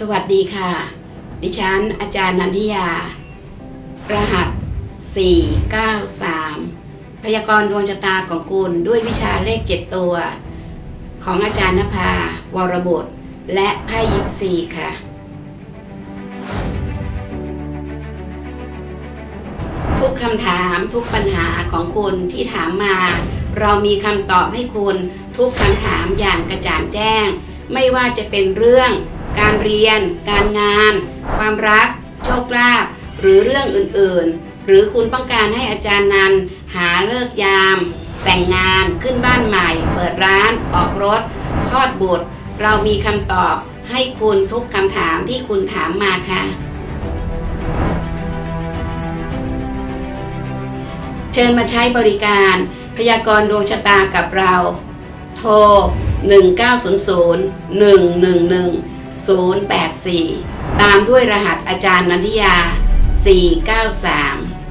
สวัสดีค่ะ ดิฉันอาจารย์นันทิยา รหัส 493 พยากรณ์ดวงชะตาของคุณด้วยวิชาเลข 7 ตัว ของอาจารย์นภา วรบุตรและไพ่ยิปซีค่ะ ทุกคำถามทุกปัญหาของคุณที่ถามมา เรามีคำตอบให้คุณทุกคำถามอย่างกระจ่างแจ้ง ไม่ว่าจะเป็นเรื่อง การเรียน การงาน ความรัก โชคลาภหรือเรื่องอื่นๆ หรือคุณต้องการให้อาจารย์นันหาเลิกยาม แต่งงานขึ้นบ้านใหม่ เปิดร้านออกรถคลอดบุตร เรามีคำตอบให้คุณทุกคำถามที่คุณถามมาค่ะ เชิญมาใช้บริการพยากรณ์ดวงชะตากับเรา โทร 1900 111 084 ตามด้วยรหัสอาจารย์นันทิยา 493